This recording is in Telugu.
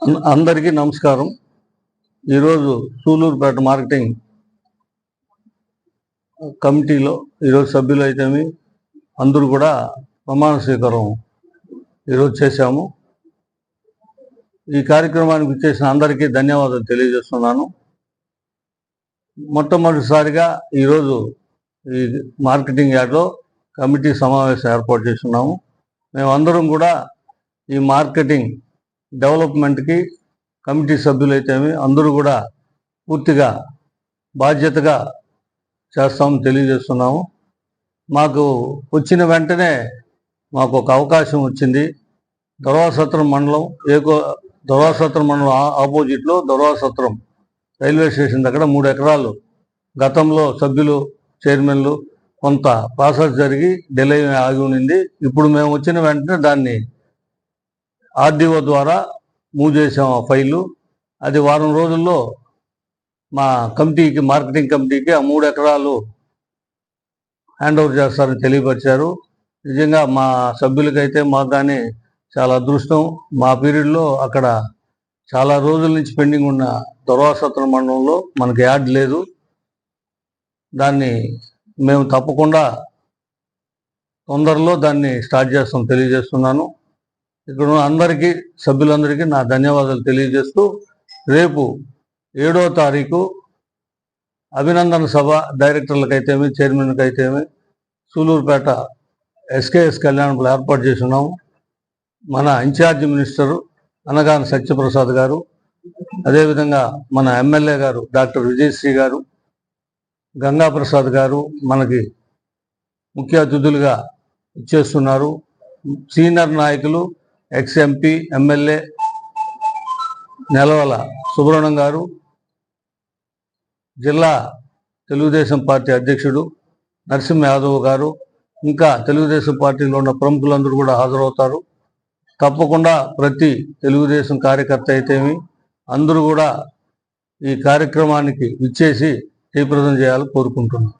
అందరికీ నమస్కారం. ఈరోజు సూలూరుపేట మార్కెటింగ్ కమిటీలో ఈరోజు సభ్యులు అయితేమి అందరూ కూడా ప్రమాణ స్వీకారం ఈరోజు చేశాము. ఈ కార్యక్రమానికి ఇచ్చేసిన అందరికీ ధన్యవాదాలు తెలియజేస్తున్నాను. మొట్టమొదటిసారిగా ఈరోజు ఈ మార్కెటింగ్ యార్డ్లో కమిటీ సమావేశం ఏర్పాటు చేస్తున్నాము. మేమందరం కూడా ఈ మార్కెటింగ్ డెవలప్మెంట్కి కమిటీ సభ్యులైతేమి అందరూ కూడా పూర్తిగా బాధ్యతగా చేస్తామని తెలియజేస్తున్నాము. మాకు వచ్చిన వెంటనే మాకు ఒక అవకాశం వచ్చింది. దొరవాసత్రం మండలం ఏకో దొరవాసత్రం మండలం ఆ- ఆపోజిట్లో దొరవాసత్రం రైల్వే స్టేషన్ దగ్గర మూడు ఎకరాలు గతంలో సభ్యులు చైర్మన్లు కొంత ప్రాసెస్ జరిగి డిలే ఆగి ఉండింది. ఇప్పుడు మేము వచ్చిన వెంటనే దాన్ని ఆర్డీఓ ద్వారా మూవ్ చేసాం ఆ ఫైలు. అది వారం రోజుల్లో మా కమిటీకి మార్కెటింగ్ కమిటీకి ఆ మూడు ఎకరాలు హ్యాండ్ ఓవర్ చేస్తారని తెలియపరిచారు. నిజంగా మా సభ్యులకైతే మాకు కానీ చాలా అదృష్టం. మా పీరియడ్లో అక్కడ చాలా రోజుల నుంచి పెండింగ్ ఉన్న దొరవాసత్ర మండలంలో మనకి యాడ్ లేదు. దాన్ని మేము తప్పకుండా తొందరలో దాన్ని స్టార్ట్ చేస్తాం తెలియజేస్తున్నాను. ఇక్కడ అందరికీ సభ్యులందరికీ నా ధన్యవాదాలు తెలియజేస్తూ రేపు ఏడో తారీఖు అభినందన సభ డైరెక్టర్లకైతేమి చైర్మన్కి అయితేమి సూలూరుపేట ఎస్కేఎస్ కళ్యాణంలో ఏర్పాటు చేసి ఉన్నాము. మన ఇన్ఛార్జ్ మినిస్టరు అనగాని సత్యప్రసాద్ గారు అదేవిధంగా మన ఎమ్మెల్యే గారు డాక్టర్ విజయశ్రీ గారు గంగా ప్రసాద్ గారు మనకి ముఖ్య అతిథులుగా ఇచ్చేస్తున్నారు సీనియర్ నాయకులు ex MP MLA Nelavala Subrahmanyam గారు జిల్లా తెలుగుదేశం పార్టీ అధ్యక్షుడు నరసింహ యాదవ్ గారు ఇంకా తెలుగుదేశం పార్టీలో ఉన్న ప్రముఖులందరూ కూడా హాజరవుతారు. తప్పకుండా ప్రతి తెలుగుదేశం కార్యకర్త అయితేమి అందరూ కూడా ఈ కార్యక్రమానికి ఇచ్చేసి జయప్రదం చేయాలని కోరుకుంటున్నాను